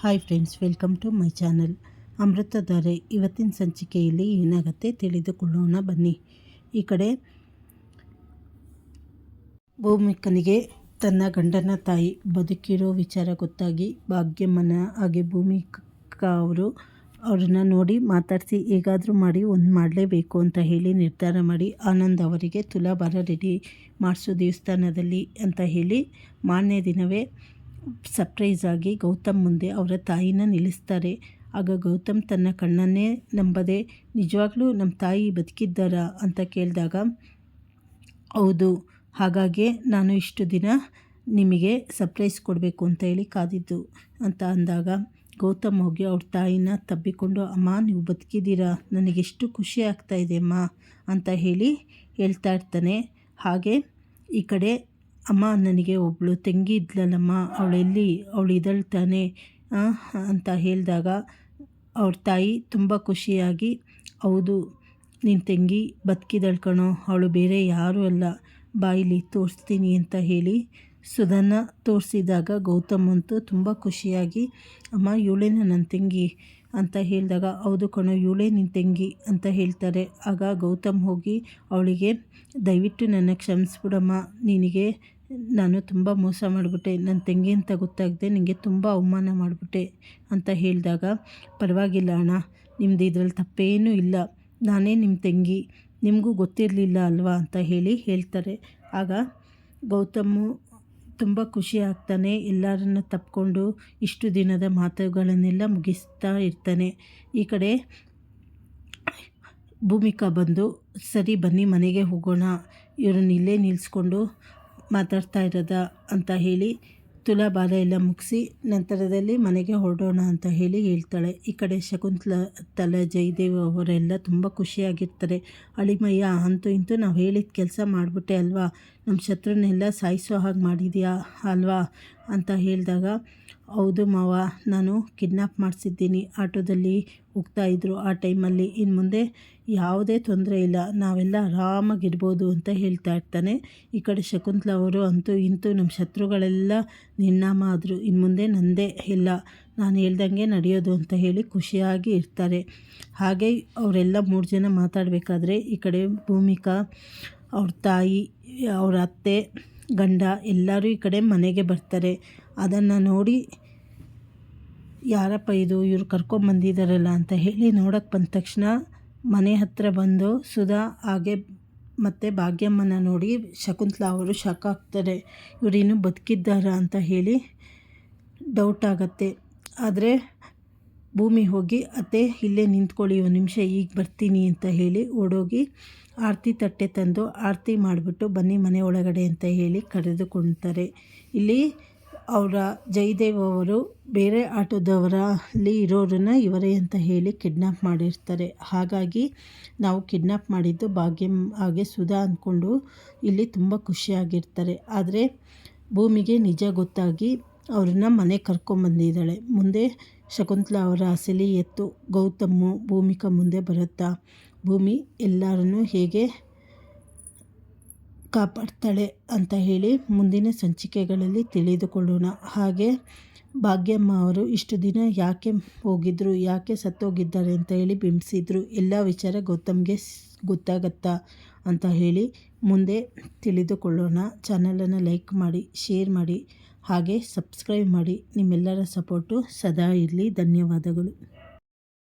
Hi friends welcome to my channel Amruthadhare ಇವತ್ತಿನ ಸಂಚಿಕೆಯಲ್ಲಿ ಏನಾಗುತ್ತೆ ತಿಳಿದುಕೊಳ್ಳೋಣ ಬನ್ನಿ. ಈ ಕಡೆ ಭೂಮಿಕನಿಗೆ ತನ್ನ ಗಂಡನ ತಾಯಿ ಬದುಕಿರೋ ವಿಚಾರ ಗೊತ್ತಾಗಿ ಭಾಗ್ಯಮ್ಮನ ಹಾಗೆ ಭೂಮಿಕ ಅವರು ಅವ್ರನ್ನ ನೋಡಿ ಮಾತಾಡಿಸಿ ಹೇಗಾದರೂ ಮಾಡಿ ಒಂದು ಮಾಡಲೇಬೇಕು ಅಂತ ಹೇಳಿ ನಿರ್ಧಾರ ಮಾಡಿ ಆನಂದ್ ಅವರಿಗೆ ತುಲಾಭಾರ ರೆಡಿ ಮಾಡಿಸೋ ದೇವಸ್ಥಾನದಲ್ಲಿ ಅಂತ ಹೇಳಿ ಮಾರನೇ ದಿನವೇ ಸರ್ಪ್ರೈಸ್ ಆಗಿ ಗೌತಮ್ ಮುಂದೆ ಅವರ ತಾಯಿನ ನಿಲ್ಲಿಸ್ತಾರೆ. ಆಗ ಗೌತಮ್ ತನ್ನ ಕಣ್ಣನ್ನೇ ನಂಬದೆ, ನಿಜವಾಗ್ಲೂ ನಮ್ಮ ತಾಯಿ ಬದುಕಿದ್ದಾರಾ? ಅಂತ ಕೇಳಿದಾಗ, ಹೌದು, ಹಾಗಾಗಿ ನಾನು ಇಷ್ಟು ದಿನ ನಿಮಗೆ ಸರ್ಪ್ರೈಸ್ ಕೊಡಬೇಕು ಅಂತ ಹೇಳಿ ಕಾದಿದ್ದು. ಅಂತ ಅಂದಾಗ, ಗೌತಮ್ ಹೋಗಿ ಅವ್ರ ತಾಯಿನ ತಬ್ಬಿಕೊಂಡು, ಅಮ್ಮ, ನೀವು ಬದುಕಿದ್ದೀರಾ? ನನಗೆಷ್ಟು ಖುಷಿ ಆಗ್ತಾ ಇದೆ, ಅಮ್ಮ, ಅಂತ ಹೇಳಿ ಹೇಳ್ತಾ ಇರ್ತಾನೆ. ಹಾಗೆ ಈ ಕಡೆ ಅಮ್ಮ ನನಗೆ ಒಬ್ಬಳು ತಂಗಿ ಇದ್ಲಲ್ಲಮ್ಮ, ಅವಳೆಲ್ಲಿ ಅವಳು ಇದಳ್ತಾನೆ ಅಂತ ಹೇಳಿದಾಗ ಅವ್ರ ತಾಯಿ ತುಂಬ ಖುಷಿಯಾಗಿ, ಹೌದು ನಿನ್ನ ತಂಗಿ ಬದುಕಿದಳು ಕಣೋ, ಅವಳು ಬೇರೆ ಯಾರೂ ಅಲ್ಲ, ಬಾಯಿಲಿ ತೋರಿಸ್ತೀನಿ ಅಂತ ಹೇಳಿ. ಸುಧನ್ನ ತೋರಿಸಿದಾಗ ಗೌತಮ್ ಅಂತೂ ತುಂಬ ಖುಷಿಯಾಗಿ, ಅಮ್ಮ, ಇವಳೇನ ನನ್ನ ತಂಗಿ? ಅಂತ ಹೇಳಿದಾಗ, ಹೌದು ಕಣೋ, ಇವಳೇ ನಿನ್ನ ತಂಗಿ ಅಂತ ಹೇಳ್ತಾರೆ. ಆಗ ಗೌತಮ್ ಹೋಗಿ, ಅವಳಿಗೆ ದಯವಿಟ್ಟು ನನ್ನ ಕ್ಷಮಿಸ್ಬಿಡಮ್ಮ, ನಿನಗೆ ನಾನು ತುಂಬ ಮೋಸ ಮಾಡಿಬಿಟ್ಟೆ. ನನ್ನ ತಂಗಿ ಅಂತ ಗೊತ್ತಾಗದೆ ನಿನಗೆ ತುಂಬ ಅವಮಾನ ಮಾಡಿಬಿಟ್ಟೆ ಅಂತ ಹೇಳಿದಾಗ, ಪರವಾಗಿಲ್ಲ ಅಣ್ಣ ನಿಮ್ಮದು ಇದರಲ್ಲಿ ತಪ್ಪೇನೂ ಇಲ್ಲ. ನಾನೇ ನಿಮ್ಮ ತಂಗಿ. ನಿಮಗೂ ಗೊತ್ತಿರಲಿಲ್ಲ ಅಲ್ವಾ? ಅಂತ ಹೇಳಿ ಹೇಳ್ತಾರೆ. ಆಗ ಗೌತಮು ತುಂಬ ಖುಷಿ ಆಗ್ತಾನೆ. ಎಲ್ಲರನ್ನ ತಪ್ಪಿಕೊಂಡು ಇಷ್ಟು ದಿನದ ಮಾತುಗಳನ್ನೆಲ್ಲ ಮುಗಿಸ್ತಾ ಇರ್ತಾನೆ. ಈ ಕಡೆ ಭೂಮಿಕಾ ಬಂದು, ಸರಿ, ಬನ್ನಿ, ಮನೆಗೆ ಹೋಗೋಣ. ಇವ್ರನ್ನ ಇಲ್ಲೇ ನಿಲ್ಲಿಸ್ಕೊಂಡು ಮಾತಾಡ್ತಾ ಇರೋದ? ಅಂತ ಹೇಳಿ ತುಲಾಭಾರ ಎಲ್ಲ ಮುಗಿಸಿ ನಂತರದಲ್ಲಿ ಮನೆಗೆ ಹೊರಡೋಣ ಅಂತ ಹೇಳಿ ಹೇಳ್ತಾಳೆ. ಈ ಕಡೆ ಶಕುಂತಲ, ತಲೆ, ಜಯದೇವ್ ಅವರೆಲ್ಲ ತುಂಬ ಖುಷಿಯಾಗಿರ್ತಾರೆ. ಅಳಿಮಯ್ಯ, ಅಂತೂ ಇಂತೂ ನಾವು ಹೇಳಿದ ಕೆಲಸ ಮಾಡಿಬಿಟ್ಟೆ ಅಲ್ವಾ? ನಮ್ಮ ಶತ್ರುನೆಲ್ಲ ಸಾಯಿಸೋ ಹಾಗೆ ಮಾಡಿದೆಯಾ ಅಲ್ವಾ? ಅಂತ ಹೇಳಿದಾಗ, ಹೌದು ಮಾವ, ನಾನು ಕಿಡ್ನಾಪ್ ಮಾಡಿಸಿದ್ದೀನಿ. ಆಟೋದಲ್ಲಿ ಹೋಗ್ತಾಯಿದ್ರು ಆ ಟೈಮಲ್ಲಿ ಇನ್ನು ಮುಂದೆ ಯಾವುದೇ ತೊಂದರೆ ಇಲ್ಲ. ನಾವೆಲ್ಲ ಆರಾಮಾಗಿರ್ಬೋದು ಅಂತ ಹೇಳ್ತಾ ಇರ್ತಾನೆ. ಈ ಕಡೆ ಶಕುಂತಲಾ ಅವರು ಅಂತೂ ಇಂತೂ ನಮ್ಮ ಶತ್ರುಗಳೆಲ್ಲ ನಿರ್ನಾಮ ಆದರು. ಇನ್ನು ಮುಂದೆ ನಂದೇ ಇಲ್ಲ. ನಾನು ಹೇಳ್ದಂಗೆ ನಡೆಯೋದು ಅಂತ ಹೇಳಿ ಖುಷಿಯಾಗಿ ಇರ್ತಾರೆ. ಹಾಗೆ ಅವರೆಲ್ಲ ಮೂರು ಜನ ಮಾತಾಡಬೇಕಾದ್ರೆ ಈ ಕಡೆ ಭೂಮಿಕಾ, ಅವ್ರ ತಾಯಿ, ಅವ್ರ ಅತ್ತೆ ಗಂಡ ಎಲ್ಲರೂ ಈ ಕಡೆ ಮನೆಗೆ ಬರ್ತಾರೆ. ಅದನ್ನು ನೋಡಿ ಯಾರಪ್ಪ ಇದು? ಇವರು ಕರ್ಕೊಂಬಂದಿದ್ದಾರಲ್ಲ ಅಂತ ಹೇಳಿ ನೋಡೋಕ್ಕೆ ಬಂದ ತಕ್ಷಣ ಮನೆ ಹತ್ತಿರ ಬಂದು ಸುಧಾ, ಹಾಗೆ ಮತ್ತು ಭಾಗ್ಯಮ್ಮನ ನೋಡಿ ಶಕುಂತಲಾ ಅವರು ಶಾಕ್ ಆಗ್ತಾರೆ. ಇನ್ನೂ ಬದುಕಿದ್ದಾರಾ ಅಂತ ಹೇಳಿ ಡೌಟ್ ಆಗುತ್ತೆ. ಆದರೆ ಭೂಮಿ ಹೋಗಿ ಅತ್ತೆ ಇಲ್ಲೇ ನಿಂತ್ಕೊಳ್ಳಿ, ಒಂದು ನಿಮಿಷ ಈಗ ಬರ್ತೀನಿ ಅಂತ ಹೇಳಿ ಓಡೋಗಿ ಆರತಿ ತಟ್ಟೆ ತಂದು ಆರತಿ ಮಾಡಿಬಿಟ್ಟು ಬನ್ನಿ ಮನೆ ಒಳಗಡೆ ಅಂತ ಹೇಳಿ ಕರೆದುಕೊಳ್ತಾರೆ ಇಲ್ಲಿ ಅವರ ಜಯದೇವ್ ಅವರು ಬೇರೆ ಆಟೋದವರಲ್ಲಿ ಇರೋರನ್ನ ಇವರೇ ಅಂತ ಹೇಳಿ ಕಿಡ್ನಾಪ್ ಮಾಡಿರ್ತಾರೆ. ಹಾಗಾಗಿ ನಾವು ಕಿಡ್ನಾಪ್ ಮಾಡಿದ್ದು ಭಾಗ್ಯಂ ಹಾಗೆ ಸುಧಾ ಅಂದ್ಕೊಂಡು ಇಲ್ಲಿ ತುಂಬ ಖುಷಿಯಾಗಿರ್ತಾರೆ. ಆದರೆ ಭೂಮಿಗೆ ನಿಜ ಗೊತ್ತಾಗಿ ಅವ್ರನ್ನ ಮನೆ ಕರ್ಕೊಂಬಂದಿದ್ದಾಳೆ. ಮುಂದೆ ಶಕುಂತಲಾ ಅವರ ಅಸಲಿ ಎತ್ತು ಗೌತಮ್ಮು ಭೂಮಿಕ ಮುಂದೆ ಬರುತ್ತಾ? ಭೂಮಿ ಎಲ್ಲರನ್ನೂ ಹೇಗೆ ಕಾಪಾಡ್ತಾಳೆ ಅಂತ ಹೇಳಿ ಮುಂದಿನ ಸಂಚಿಕೆಗಳಲ್ಲಿ ತಿಳಿದುಕೊಳ್ಳೋಣ. ಹಾಗೆ ಭಾಗ್ಯಮ್ಮ ಅವರು ಇಷ್ಟು ದಿನ ಯಾಕೆ ಹೋಗಿದ್ರು, ಯಾಕೆ ಸತ್ತೋಗಿದ್ದಾರೆ ಅಂತ ಹೇಳಿ ಬಿಂಬಿಸಿದ್ರು. ಎಲ್ಲ ವಿಚಾರ ಗೌತಮ್ಗೆ ಗೊತ್ತಾಗತ್ತಾ ಅಂತ ಹೇಳಿ ಮುಂದೆ ತಿಳಿದುಕೊಳ್ಳೋಣ. ಚಾನಲನ್ನು ಲೈಕ್ ಮಾಡಿ, ಶೇರ್ ಮಾಡಿ. ಹಾಗೆ ಸಬ್ಸ್ಕ್ರೈಬ್ ಮಾಡಿ ನಿಮ್ಮೆಲ್ಲರ ಸಪೋರ್ಟು ಸದಾ ಇರಲಿ. ಧನ್ಯವಾದಗಳು.